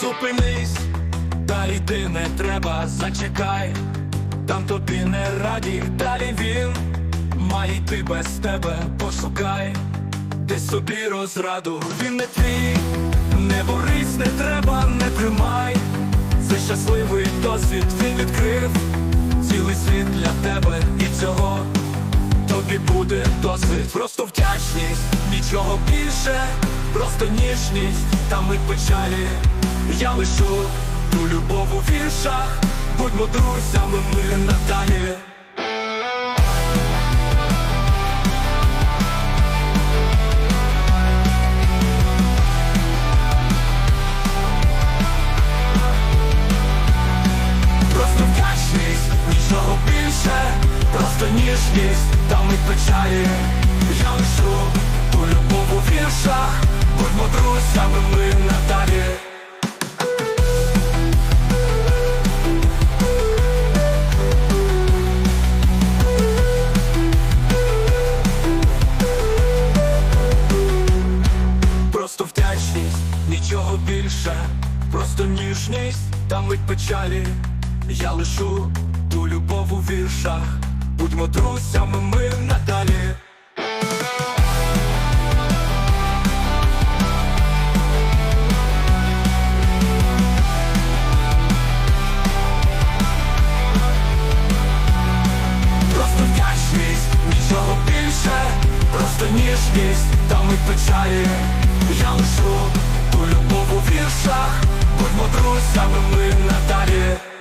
Зупинись, та йди не треба, зачекай, там тобі не раді, далі він має йти без тебе, пошукай, ти собі розраду, він не твій, не борись, не треба, не тримай, це щасливий досвід, він відкрив. Цілий світ для тебе і цього тобі буде досить Просто вдячність, нічого більше, просто ніжність та мить печалі. Я лишу ту любов у віршах, будьмо друзями, ми надалі. Просто вдячність, нічого більше, просто ніжність та мить печалі. Більше, просто ніжність та мить печалі. Я лишу ту любов у віршах, будьмо друзями, ми надалі. Просто вдячність, нічого більше, просто ніжність та мить печалі. Я лишу віршах, будьмо друзями, ми надалі.